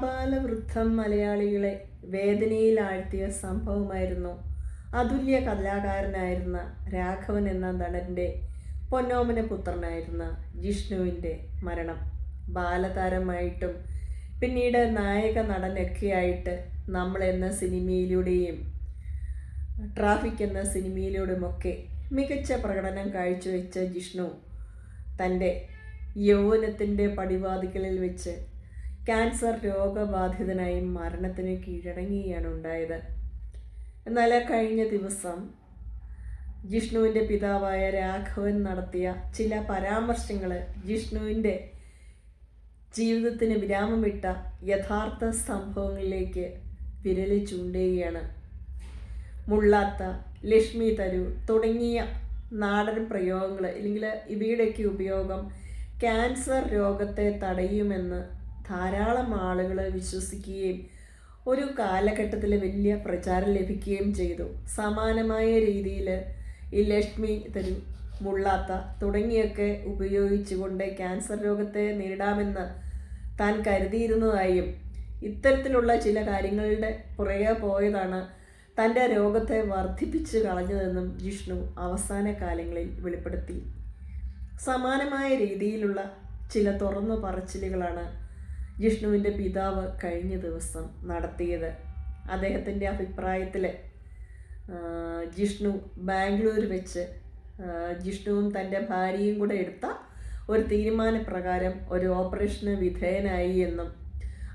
ആബാലവൃദ്ധം മലയാളികളെ വേദനയിൽ ആഴ്ത്തിയ സംഭവമായിരുന്നു. അതുല്യ കലാകാരനായിരുന്ന രാഘവൻ എന്ന നടന്റെ പൊന്നോമന പുത്രനായിരുന്ന ജിഷ്ണുവിന്റെ മരണം. ബാലതാരമായിട്ടും പിന്നീട് നായക നടനൊക്കെയായിട്ട് നമ്മൾ എന്ന സിനിമയിലൂടെയും ട്രാഫിക് എന്ന സിനിമയിലൂടെയുമൊക്കെ മികച്ച പ്രകടനം കാഴ്ചവെച്ച ജിഷ്ണു തന്റെ യൗവനത്തിന്റെ പടിവാതിക്കലിൽ വെച്ച് ക്യാൻസർ രോഗബാധിതനായി മരണത്തിന് കീഴടങ്ങുകയാണ് ഉണ്ടായത്. എന്നാൽ കഴിഞ്ഞ ദിവസം ജിഷ്ണുവിന്റെ പിതാവായ രാഘവൻ നടത്തിയ ചില പരാമർശങ്ങൾ ജിഷ്ണുവിന്റെ ജീവിതത്തിന് വിരാമമിട്ട യഥാർത്ഥ സംഭവങ്ങളിലേക്ക് വിരൽ ചൂണ്ടുകയാണ്. മുള്ളാത്ത ലക്ഷ്മി തരൂ തുടങ്ങിയ നാടൻ പ്രയോഗങ്ങൾ അല്ലെങ്കിൽ ഇവയുടെയൊക്കെ ഉപയോഗം ക്യാൻസർ രോഗത്തെ തടയുമെന്ന് ധാരാളം ആളുകൾ വിശ്വസിക്കുകയും ഒരു കാലഘട്ടത്തിൽ വലിയ പ്രചാരം ലഭിക്കുകയും ചെയ്തു. സമാനമായ രീതിയിൽ ഈ ലക്ഷ്മി തരു മുള്ളാത്ത തുടങ്ങിയൊക്കെ ഉപയോഗിച്ചുകൊണ്ട് ക്യാൻസർ രോഗത്തെ നേരിടാമെന്ന് താൻ കരുതിയിരുന്നതായും ഇത്തരത്തിലുള്ള ചില കാര്യങ്ങളുടെ പുറകെ പോയതാണ് തന്റെ രോഗത്തെ വർദ്ധിപ്പിച്ച് കളഞ്ഞതെന്നും ജിഷ്ണു അവസാന കാലങ്ങളിൽ വെളിപ്പെടുത്തി. സമാനമായ രീതിയിലുള്ള ചില തുറന്നു പറച്ചിലുകളാണ് ജിഷ്ണുവിന്റെ പിതാവ് കഴിഞ്ഞ ദിവസം നടത്തിയത് അദ്ദേഹത്തിന്റെ അഭിപ്രായത്തിൽ ജിഷ്ണു ബാംഗ്ലൂർ വെച്ച് ജിഷ്ണുവും തന്റെ ഭാര്യയും കൂടെ എടുത്ത ഒരു തീരുമാനപ്രകാരം ഒരു ഓപ്പറേഷന് വിധേയനായി എന്നും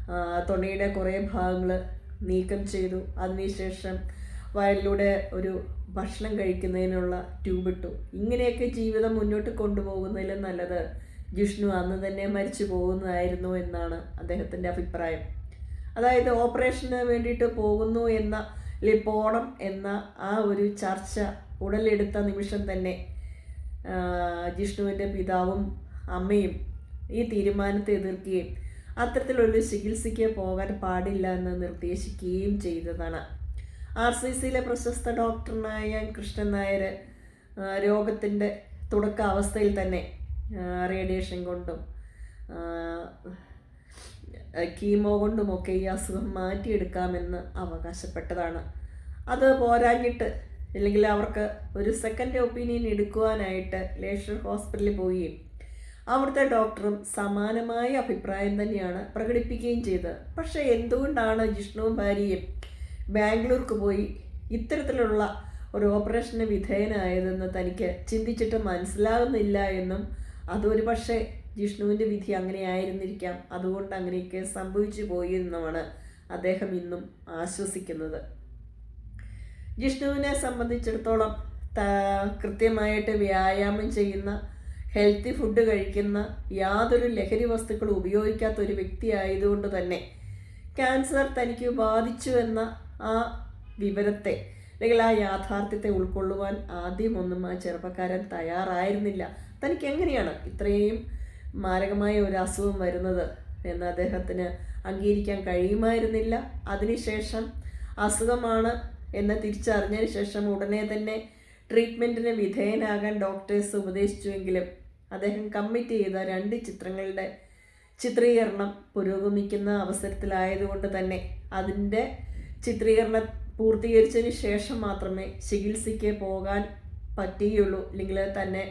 ആ, തൊണ്ടയുടെ കുറേ ഭാഗങ്ങൾ നീക്കം ചെയ്തു. അതിനുശേഷം വയലിലൂടെ ഒരു ഭക്ഷണം കഴിക്കുന്നതിനുള്ള ട്യൂബിട്ടു. ഇങ്ങനെയൊക്കെ ജീവിതം മുന്നോട്ട് കൊണ്ടുപോകുന്നതിലും നല്ലത് ജിഷ്ണു അന്ന് തന്നെ മരിച്ചു പോകുന്നതായിരുന്നു എന്നാണ് അദ്ദേഹത്തിന്റെ അഭിപ്രായം. അതായത് ഓപ്പറേഷന് വേണ്ടിയിട്ട് പോകുന്നു എന്ന അല്ലെങ്കിൽ പോണം എന്ന ആ ഒരു ചർച്ച ഉടലെടുത്ത നിമിഷം തന്നെ ജിഷ്ണുവിന്റെ പിതാവും അമ്മയും ഈ തീരുമാനത്തെ എതിർക്കുകയും അത്തരത്തിലൊരു ചികിത്സയ്ക്ക് പോകാൻ പാടില്ല എന്ന് നിർദ്ദേശിക്കുകയും ചെയ്തതാണ്. ആർ സി സിയിലെ പ്രശസ്ത ഡോക്ടറിനായ കൃഷ്ണൻ നായർ രോഗത്തിന്റെ തുടക്ക അവസ്ഥയിൽ തന്നെ റേഡിയേഷൻ കൊണ്ടും കീമോ കൊണ്ടുമൊക്കെ ഈ അസുഖം മാറ്റിയെടുക്കാമെന്ന് അവകാശപ്പെട്ടതാണ്. അത് പോരാഞ്ഞിട്ട് അല്ലെങ്കിൽ അവർക്ക് ഒരു സെക്കൻഡ് ഒപ്പീനിയൻ എടുക്കുവാനായിട്ട് ലേഷർ ഹോസ്പിറ്റലിൽ പോവുകയും അവിടുത്തെ ഡോക്ടറും സമാനമായ അഭിപ്രായം തന്നെയാണ് പ്രകടിപ്പിക്കുകയും ചെയ്തത്. പക്ഷേ എന്തുകൊണ്ടാണ് ജിഷ്ണുവും ഭാര്യയും ബാംഗ്ലൂർക്ക് പോയി ഇത്തരത്തിലുള്ള ഒരു ഓപ്പറേഷന് വിധേയനായതെന്ന് തനിക്ക് ചിന്തിച്ചിട്ട് മനസ്സിലാകുന്നില്ല എന്നും അതൊരു പക്ഷേ ജിഷ്ണുവിന്റെ വിധി അങ്ങനെ ആയിരുന്നിരിക്കാം. അതുകൊണ്ട് അങ്ങനെയൊക്കെ സംഭവിച്ചു പോയി എന്നുമാണ് അദ്ദേഹം ഇന്നും ആശ്വസിക്കുന്നത്. ജിഷ്ണുവിനെ സംബന്ധിച്ചിടത്തോളം കൃത്യമായിട്ട് വ്യായാമം ചെയ്യുന്ന ഹെൽത്തി ഫുഡ് കഴിക്കുന്ന യാതൊരു ലഹരി വസ്തുക്കളും ഉപയോഗിക്കാത്ത ഒരു വ്യക്തി ആയതുകൊണ്ട് തന്നെ ക്യാൻസർ തനിക്ക് ബാധിച്ചു എന്ന ആ വിവരത്തെ അല്ലെങ്കിൽ ആ യാഥാർത്ഥ്യത്തെ ഉൾക്കൊള്ളുവാൻ ആദ്യമൊന്നും ആ ചെറുപ്പക്കാരൻ തയ്യാറായിരുന്നില്ല. തനിക്ക് എങ്ങനെയാണ് ഇത്രയും മാരകമായ ഒരു അസുഖം വരുന്നത് എന്ന് അദ്ദേഹത്തിന് അംഗീകരിക്കാൻ കഴിയുമായിരുന്നില്ല? അതിനുശേഷം അസുഖമാണ് എന്ന് തിരിച്ചറിഞ്ഞതിന് ശേഷം ഉടനെ തന്നെ ട്രീറ്റ്മെന്റിന് വിധേയനാകാൻ ഡോക്ടേഴ്സ് ഉപദേശിച്ചുവെങ്കിലും അദ്ദേഹം കമ്മിറ്റ് ചെയ്ത രണ്ട് ചിത്രങ്ങളുടെ ചിത്രീകരണം പുരോഗമിക്കുന്ന അവസരത്തിലായതുകൊണ്ട് തന്നെ അതിന്റെ ചിത്രീകരണം പൂർത്തീകരിച്ചതിന് ശേഷം മാത്രമേ ചികിത്സയ്ക്ക് പോകാൻ പറ്റുകയുള്ളൂ. അല്ലെങ്കിൽ തന്നെ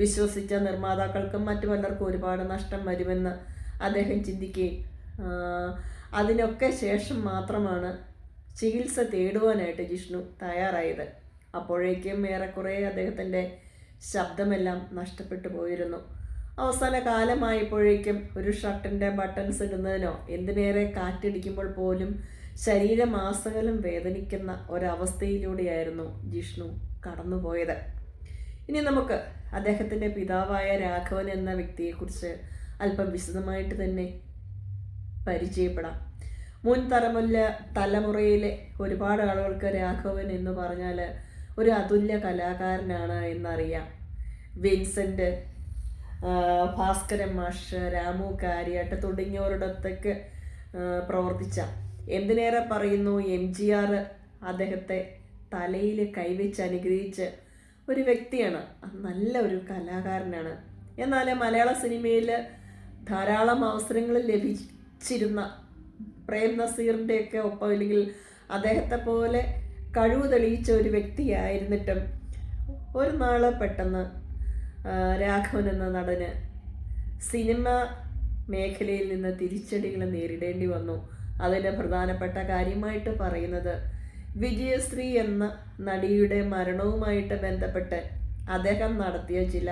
വിശ്വസിച്ച നിർമ്മാതാക്കൾക്കും മറ്റു പലർക്കും ഒരുപാട് നഷ്ടം വരുമെന്ന് അദ്ദേഹം ചിന്തിക്കുകയും അതിനൊക്കെ ശേഷം മാത്രമാണ് ചികിത്സ തേടുവാനായിട്ട് ജിഷ്ണു തയ്യാറായത്. അപ്പോഴേക്കും ഏറെക്കുറെ അദ്ദേഹത്തിന്റെ ശബ്ദമെല്ലാം നഷ്ടപ്പെട്ടു പോയിരുന്നു. അവസാന കാലമായപ്പോഴേക്കും ഒരു ഷർട്ടിന്റെ ബട്ടൺസ് ഇടുന്നതിനോ എന്തിനേറെ കാറ്റടിക്കുമ്പോൾ പോലും ശരീരമാസകലം വേദനിക്കുന്ന ഒരവസ്ഥയിലൂടെയായിരുന്നു ജിഷ്ണു കടന്നുപോയത്. ഇനി നമുക്ക് അദ്ദേഹത്തിന്റെ പിതാവായ രാഘവൻ എന്ന വ്യക്തിയെക്കുറിച്ച് അല്പം വിശദമായിട്ട് തന്നെ പരിചയപ്പെടാം. മുൻ തലമുല്ല തലമുറയിലെ ഒരുപാട് ആളുകൾക്ക് രാഘവൻ എന്ന് പറഞ്ഞാൽ ഒരു അതുല്യ കലാകാരനാണ് എന്നറിയാം. വിൻസെന്റ് ഭാസ്കരൻ മാഷ് രാമു കാര്യാട്ട് തുടങ്ങിയവരുടെയൊക്കെ പ്രവർത്തിച്ച. എന്തിനേറെ പറയുന്നു എം ജി ആർ അദ്ദേഹത്തെ തലയിൽ കൈവച്ച് അനുഗ്രഹിച്ച് ഒരു വ്യക്തിയാണ്. നല്ല ഒരു കലാകാരനാണ്. എന്നാൽ മലയാള സിനിമയിൽ ധാരാളം അവസരങ്ങൾ ലഭിച്ചിരുന്ന പ്രേം നസീറിന്റെയൊക്കെ ഒപ്പം അല്ലെങ്കിൽ അദ്ദേഹത്തെ പോലെ കഴിവ് തെളിയിച്ച ഒരു വ്യക്തിയായിരുന്നിട്ടും ഒരു നാൾ പെട്ടെന്ന് രാഘവൻ എന്ന നടന് സിനിമ മേഖലയിൽ നിന്ന് തിരിച്ചടികൾ നേരിടേണ്ടി വന്നു. അതിന്റെ പ്രധാനപ്പെട്ട കാര്യമായിട്ട് പറയുന്നത് വിജയശ്രീ എന്ന നടിയുടെ മരണവുമായിട്ട് ബന്ധപ്പെട്ട് അദ്ദേഹം നടത്തിയ ചില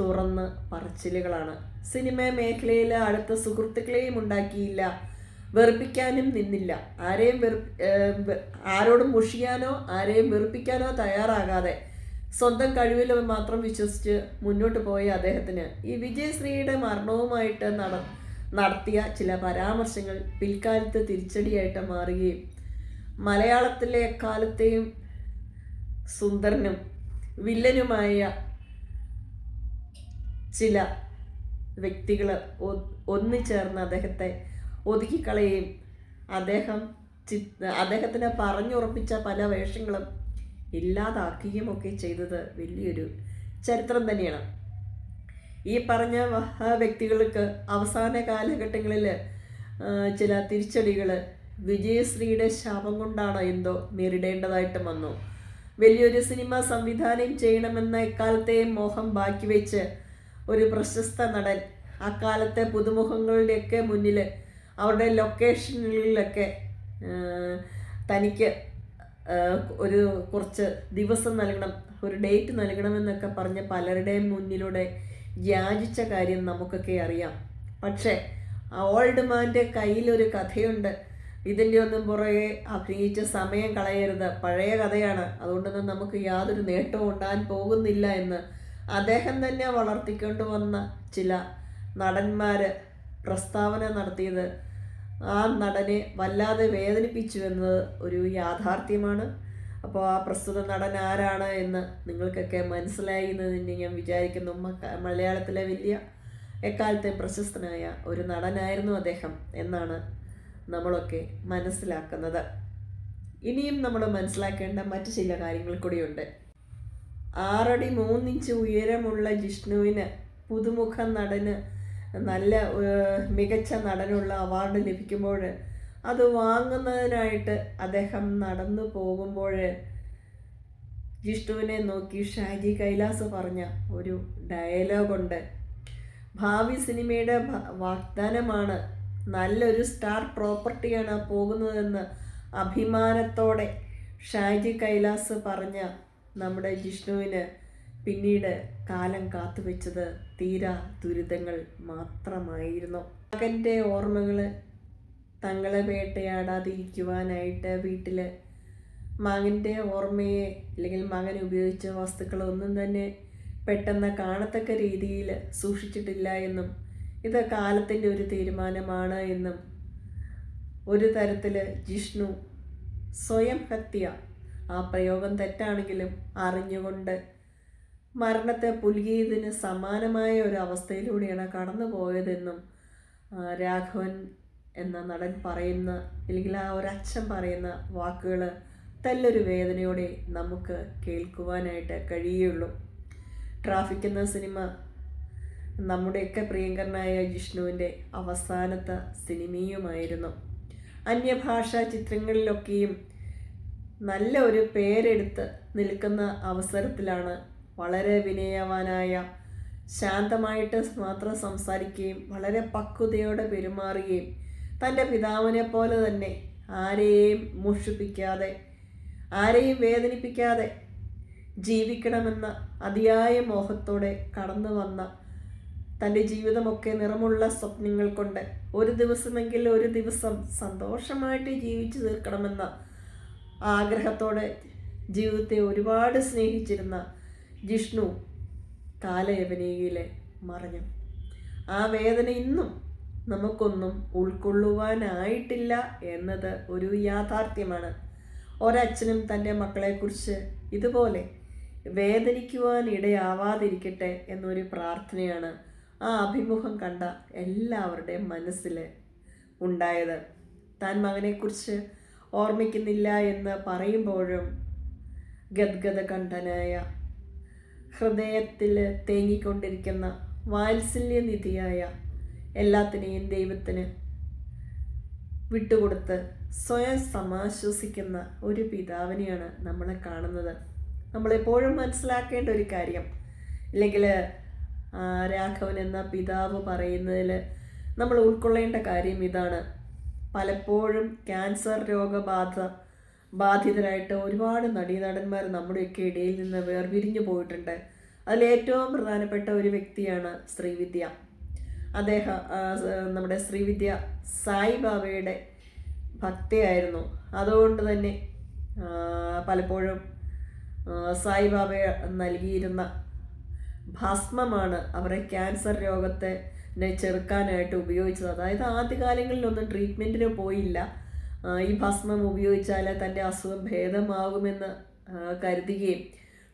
തുറന്ന് പറച്ചിലുകളാണ്. സിനിമ മേഖലയിൽ അടുത്ത സുഹൃത്തുക്കളെയും ഉണ്ടാക്കിയില്ല. വെറുപ്പിക്കാനും നിന്നില്ല. ആരെയും വെറു ആരോടും മുഷിയാനോ ആരെയും വെറുപ്പിക്കാനോ തയ്യാറാകാതെ സ്വന്തം കഴിവിൽ മാത്രം വിശ്വസിച്ച് മുന്നോട്ട് പോയ അദ്ദേഹത്തിന് ഈ വിജയശ്രീയുടെ മരണവുമായിട്ട് നട നടത്തിയ ചില പരാമർശങ്ങൾ പിൽക്കാലത്ത് തിരിച്ചടിയായിട്ട് മാറുകയും മലയാളത്തിലെ എക്കാലത്തെയും സുന്ദരനും വില്ലനുമായ ചില വ്യക്തികൾ ഒന്നിച്ചേർന്ന് അദ്ദേഹത്തെ ഒതുക്കിക്കളയുകയും അദ്ദേഹം ചി അദ്ദേഹത്തിന് പറഞ്ഞുറപ്പിച്ച പല വേഷങ്ങളും ഇല്ലാതാക്കുകയും ഒക്കെ ചെയ്തത് വലിയൊരു ചരിത്രം തന്നെയാണ്. ഈ പറഞ്ഞ വ്യക്തികൾക്ക് അവസാന കാലഘട്ടങ്ങളിൽ ചില തിരിച്ചടികൾ വിജയശ്രീയുടെ ശാപം കൊണ്ടാണ് എന്തോ നേരിടേണ്ടതായിട്ട് വന്നു. വലിയൊരു സിനിമ സംവിധാനം ചെയ്യണമെന്ന എക്കാലത്തെ മോഹം ബാക്കി വെച്ച് ഒരു പ്രശസ്ത നടൻ. അക്കാലത്തെ പുതുമുഖങ്ങളുടെയൊക്കെ മുന്നിൽ അവരുടെ ലൊക്കേഷനുകളിലൊക്കെ തനിക്ക് ഒരു കുറച്ച് ദിവസം നൽകണം ഒരു ഡേറ്റ് നൽകണമെന്നൊക്കെ പറഞ്ഞ് പലരുടെയും മുന്നിലൂടെ യാചിച്ച കാര്യം നമുക്കൊക്കെ അറിയാം. പക്ഷേ ഓൾഡ് മാന്റെ കയ്യിലൊരു കഥയുണ്ട്. ഇതിന്റെ ഒന്നും പുറകെ അഭിനയിച്ച് സമയം കളയരുത്. പഴയ കഥയാണ്. അതുകൊണ്ടൊന്നും നമുക്ക് യാതൊരു നേട്ടവും ഉണ്ടാകാൻ പോകുന്നില്ല എന്ന് അദ്ദേഹം തന്നെ വളർത്തിക്കൊണ്ട് വന്ന ചില നടന്മാർ പ്രസ്താവന നടത്തിയത് ആ നടനെ വല്ലാതെ വേദനിപ്പിച്ചു എന്നത് ഒരു യാഥാർത്ഥ്യമാണ്. അപ്പോൾ ആ പ്രസ്തുത നടൻ ആരാണ് എന്ന് നിങ്ങൾക്കൊക്കെ മനസ്സിലായി എന്ന് തന്നെ ഞാൻ വിചാരിക്കുന്നു. മലയാളത്തിലെ വലിയ എക്കാലത്തെ പ്രശസ്തനായ ഒരു നടനായിരുന്നു അദ്ദേഹം എന്നാണ് നമ്മളൊക്കെ മനസ്സിലാക്കുന്നത്. ഇനിയും നമ്മൾ മനസ്സിലാക്കേണ്ട മറ്റു ചില കാര്യങ്ങൾ കൂടിയുണ്ട്. ആറടി മൂന്നിഞ്ച് ഉയരമുള്ള ജിഷ്ണുവിന് പുതുമുഖ നടന് നല്ല മികച്ച നടനുള്ള അവാർഡ് ലഭിക്കുമ്പോൾ അത് വാങ്ങുന്നതിനായിട്ട് അദ്ദേഹം നടന്നു പോകുമ്പോൾ ജിഷ്ണുവിനെ നോക്കി ഷാജി കൈലാസ് പറഞ്ഞ ഒരു ഡയലോഗുണ്ട്. ഭാവി സിനിമയുടെ വാഗ്ദാനമാണ് നല്ലൊരു സ്റ്റാർ പ്രോപ്പർട്ടിയാണ് പോകുന്നതെന്ന് അഭിമാനത്തോടെ ഷാജി കൈലാസ് പറഞ്ഞ നമ്മുടെ ജിഷ്ണുവിന് പിന്നീട് കാലം കാത്തുവെച്ചത് തീരാ ദുരിതങ്ങൾ മാത്രമായിരുന്നു. മകന്റെ ഓർമ്മകൾ തങ്ങളെ വേട്ടയാടാതിരിക്കുവാനായിട്ട് വീട്ടിൽ മകന്റെ ഓർമ്മയെ അല്ലെങ്കിൽ മകൻ ഉപയോഗിച്ച വസ്തുക്കളൊന്നും തന്നെ പെട്ടെന്ന് കാണത്തക്ക രീതിയിൽ സൂക്ഷിച്ചിട്ടില്ല എന്നും ഇത് കാലത്തിന്റെ ഒരു തീരുമാനമാണ് എന്നും ഒരു തരത്തിൽ ജിഷ്ണു സ്വയം ഹത്യ. ആ പ്രയോഗം തെറ്റാണെങ്കിലും അറിഞ്ഞുകൊണ്ട് മരണത്തെ പുലുകിയതിന് സമാനമായ ഒരു അവസ്ഥയിലൂടെയാണ് കടന്നു പോയതെന്നും രാഘവൻ എന്ന നടൻ പറയുന്ന അല്ലെങ്കിൽ ആ ഒരു അച്ഛൻ പറയുന്ന വാക്കുകൾ തല്ലൊരു വേദനയോടെ നമുക്ക് കേൾക്കുവാനായിട്ട് കഴിയുള്ളൂ. ട്രാഫിക് എന്ന സിനിമ നമ്മുടെയൊക്കെ പ്രിയങ്കരനായ ജിഷ്ണുവിന്റെ അവസാനത്തെ സിനിമയുമായിരുന്നു. അന്യഭാഷാ ചിത്രങ്ങളിലൊക്കെയും നല്ല ഒരു പേരെടുത്ത് നിൽക്കുന്ന അവസരത്തിലാണ് വളരെ വിനയവാനായ ശാന്തമായിട്ട് മാത്രം സംസാരിക്കുകയും വളരെ പക്വതയോടെ പെരുമാറുകയും തന്റെ പിതാവിനെ പോലെ തന്നെ ആരെയും മോഷിപ്പിക്കാതെ ആരെയും വേദനിപ്പിക്കാതെ ജീവിക്കണമെന്ന അതിയായ മോഹത്തോടെ കടന്നു വന്ന തന്റെ ജീവിതമൊക്കെ നിറമുള്ള സ്വപ്നങ്ങൾ കൊണ്ട് ഒരു ദിവസമെങ്കിൽ ഒരു ദിവസം സന്തോഷമായിട്ട് ജീവിച്ചു തീർക്കണമെന്ന ആഗ്രഹത്തോടെ ജീവിതത്തെ ഒരുപാട് സ്നേഹിച്ചിരുന്ന ജിഷ്ണു കാലയവനികയിലെ മറഞ്ഞു. ആ വേദന ഇന്നും നമുക്കൊന്നും ഉൾക്കൊള്ളുവാനായിട്ടില്ല എന്നത് ഒരു യാഥാർത്ഥ്യമാണ്. ഒരച്ഛനും തന്റെ മക്കളെക്കുറിച്ച് ഇതുപോലെ വേദനിക്കുവാൻ ഇടയാവാതിരിക്കട്ടെ എന്നൊരു പ്രാർത്ഥനയാണ് ആ അഭിമുഖം കണ്ട എല്ലാവരുടെയും മനസ്സിൽ ഉണ്ടായത്. താൻ മകനെക്കുറിച്ച് ഓർമ്മിക്കുന്നില്ല എന്ന് പറയുമ്പോഴും ഗദ്ഗത കണ്ഠനായ ഹൃദയത്തിൽ തേങ്ങിക്കൊണ്ടിരിക്കുന്ന വാത്സല്യനിധിയായ എല്ലാത്തിനെയും ദൈവത്തിന് വിട്ടുകൊടുത്ത് സ്വയം സമാശ്വസിക്കുന്ന ഒരു പിതാവിനെയാണ് നമ്മളെ കാണുന്നത്. നമ്മളെപ്പോഴും മനസ്സിലാക്കേണ്ട ഒരു കാര്യം ഇല്ലെങ്കിൽ രാഘവൻ എന്ന പിതാവ് പറയുന്നതിൽ നമ്മൾ ഉൾക്കൊള്ളേണ്ട കാര്യം ഇതാണ്. പലപ്പോഴും ക്യാൻസർ രോഗബാധ ബാധിതരായിട്ട് ഒരുപാട് നടീനടന്മാർ നമ്മുടെയൊക്കെ ഇടയിൽ നിന്ന് വേർപിരിഞ്ഞു പോയിട്ടുണ്ട്. അതിലേറ്റവും പ്രധാനപ്പെട്ട ഒരു വ്യക്തിയാണ് ശ്രീവിദ്യ. അദ്ദേഹം നമ്മുടെ ശ്രീവിദ്യ സായിബാബയുടെ ഭക്തിയായിരുന്നു. അതുകൊണ്ട് തന്നെ പലപ്പോഴും സായിബാബ നൽകിയിരുന്ന ഭസ്മമാണ് അവരെ ക്യാൻസർ രോഗത്തെ ചെറുക്കാനായിട്ട് ഉപയോഗിച്ചത്. അതായത് ആദ്യകാലങ്ങളിലൊന്നും ട്രീറ്റ്മെന്റിന് പോയില്ല. ഈ ഭസ്മം ഉപയോഗിച്ചാൽ തന്റെ അസുഖം ഭേദമാകുമെന്ന് കരുതുകയും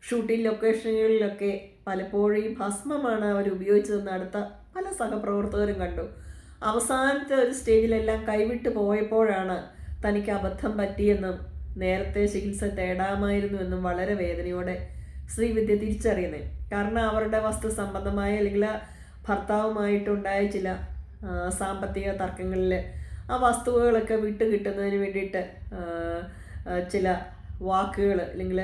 ഷൂട്ടിംഗ് ലൊക്കേഷനുകളിലൊക്കെ പലപ്പോഴും ഈ ഭസ്മമാണ് അവർ ഉപയോഗിച്ചതെന്ന് അടുത്ത പല സഹപ്രവർത്തകരും കണ്ടു. അവസാനത്തെ ഒരു സ്റ്റേജിലെല്ലാം കൈവിട്ട് പോയപ്പോഴാണ് തനിക്ക് അബദ്ധം പറ്റിയെന്നും നേരത്തെ ചികിത്സ തേടാമായിരുന്നുവെന്നും വളരെ വേദനയോടെ ശ്രീവിദ്യ തിരിച്ചറിയുന്നത് കാരണം അവരുടെ വസ്തു സംബന്ധമായ അല്ലെങ്കിൽ ഭർത്താവുമായിട്ടുണ്ടായ ചില സാമ്പത്തിക തർക്കങ്ങളിൽ ആ വസ്തുവകളൊക്കെ വിട്ട് കിട്ടുന്നതിന് വേണ്ടിയിട്ട് ചില വാക്കുകൾ അല്ലെങ്കിൽ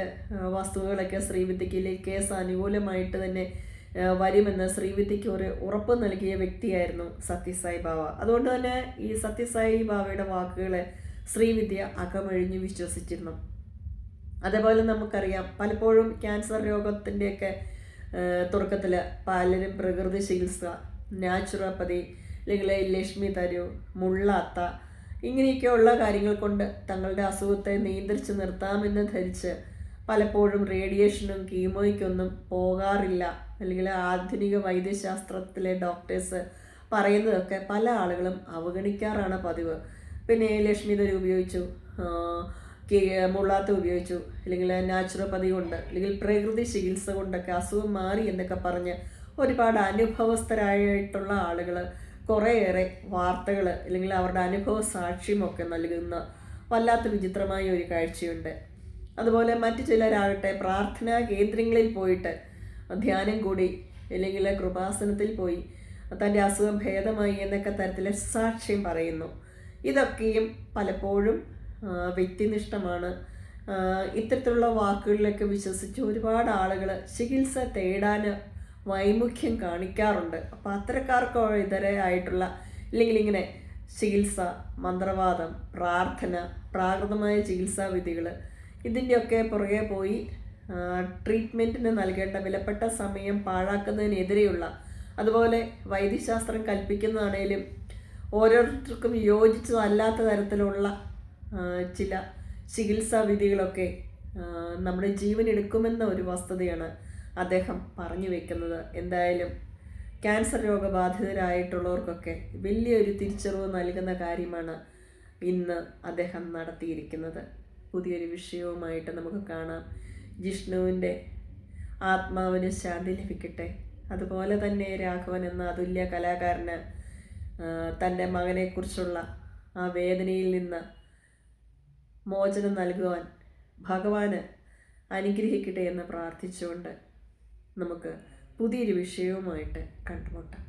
വസ്തുവകളൊക്കെ ശ്രീവിദ്യക്ക് കേസ് അനുകൂലമായിട്ട് തന്നെ വരുമെന്ന് ശ്രീവിദ്യക്ക് ഒരു ഉറപ്പ് നൽകിയ വ്യക്തിയായിരുന്നു സത്യസായി ബാബ അതുകൊണ്ട് തന്നെ ഈ സത്യസായി ബാബയുടെ വാക്കുകളെ ശ്രീവിദ്യ അകമഴിഞ്ഞു വിശ്വസിച്ചിരുന്നു. അതേപോലെ നമുക്കറിയാം പലപ്പോഴും ക്യാൻസർ രോഗത്തിന്റെയൊക്കെ തുടക്കത്തിൽ പലരും പ്രകൃതി ചികിത്സ നാച്ചുറോപ്പതി അല്ലെങ്കിൽ ലക്ഷ്മി തരു മുള്ളാത്ത ഇങ്ങനെയൊക്കെയുള്ള കാര്യങ്ങൾ കൊണ്ട് തങ്ങളുടെ അസുഖത്തെ നിയന്ത്രിച്ച് നിർത്താമെന്ന് ധരിച്ച് പലപ്പോഴും റേഡിയേഷനും കീമോയ്ക്കൊന്നും പോകാറില്ല. അല്ലെങ്കിൽ ആധുനിക വൈദ്യശാസ്ത്രത്തിലെ ഡോക്ടേഴ്സ് പറയുന്നതൊക്കെ പല ആളുകളും അവഗണിക്കാറാണ് പതിവ്. പിന്നെ ലക്ഷ്മി തരു ഉപയോഗിച്ചു. മുള്ളാത്ത ഉപയോഗിച്ചു. അല്ലെങ്കിൽ നാച്ചുറോപ്പതി കൊണ്ട് അല്ലെങ്കിൽ പ്രകൃതി ചികിത്സ കൊണ്ടൊക്കെ അസുഖം മാറി എന്നൊക്കെ പറഞ്ഞ് ഒരുപാട് അനുഭവസ്ഥരായിട്ടുള്ള ആളുകൾ കുറേയേറെ വാർത്തകൾ അല്ലെങ്കിൽ അവരുടെ അനുഭവ സാക്ഷ്യമൊക്കെ നൽകുന്ന വല്ലാത്ത വിചിത്രമായ ഒരു കാഴ്ചയുണ്ട്. അതുപോലെ മറ്റു ചിലരാകട്ടെ പ്രാർത്ഥനാ കേന്ദ്രങ്ങളിൽ പോയിട്ട് ധ്യാനം കൂടി അല്ലെങ്കിൽ കൃപാസനത്തിൽ പോയി തന്റെ അസുഖം ഭേദമായി എന്നൊക്കെ തരത്തിലെ സാക്ഷ്യം പറയുന്നു. ഇതൊക്കെയും പലപ്പോഴും വ്യക്തിനിഷ്ഠമാണ്. ഇത്തരത്തിലുള്ള വാക്കുകളിലൊക്കെ വിശ്വസിച്ച് ഒരുപാട് ആളുകൾ ചികിത്സ തേടാൻ വൈമുഖ്യം കാണിക്കാറുണ്ട്. അപ്പോൾ അത്തരക്കാർക്ക് ഇതരയായിട്ടുള്ള ഇല്ലെങ്കിൽ ഇങ്ങനെ ചികിത്സ മന്ത്രവാദം പ്രാർത്ഥന പ്രാകൃതമായ ചികിത്സാ വിധികൾ ഇതിന്റെയൊക്കെ പുറകെ പോയി ട്രീറ്റ്മെന്റിന് നൽകേണ്ട വിലപ്പെട്ട സമയം പാഴാക്കുന്നതിനെതിരെയുള്ള അതുപോലെ വൈദ്യശാസ്ത്രം കൽപ്പിക്കുന്നതാണേലും ഓരോരുത്തർക്കും യോജിച്ചതല്ലാത്ത തരത്തിലുള്ള ചില ചികിത്സാ വിധികളൊക്കെ നമ്മുടെ ജീവൻ എടുക്കുമെന്ന ഒരു വസ്തുതയാണ് അദ്ദേഹം പറഞ്ഞു വെക്കുന്നത്. എന്തായാലും ക്യാൻസർ രോഗബാധിതരായിട്ടുള്ളവർക്കൊക്കെ വലിയൊരു തിരിച്ചറിവ് നൽകുന്ന കാര്യമാണ് ഇന്ന് അദ്ദേഹം നടത്തിയിരിക്കുന്നത്. പുതിയൊരു വിഷയവുമായിട്ട് നമുക്ക് കാണാം. ജിഷ്ണുവിന്റെ ആത്മാവിന് ശാന്തി ലഭിക്കട്ടെ. അതുപോലെ തന്നെ രാഘവൻ എന്ന അതുല്യ കലാകാരന് തന്റെ മകനെക്കുറിച്ചുള്ള ആ വേദനയിൽ നിന്ന് മോചനം നൽകുവാൻ ഭഗവാന് അനുഗ്രഹിക്കട്ടെ എന്ന് പ്രാർത്ഥിച്ചുകൊണ്ട് നമുക്ക് പുതിയൊരു വിഷയവുമായിട്ട് കണ്ടുമുട്ടാം.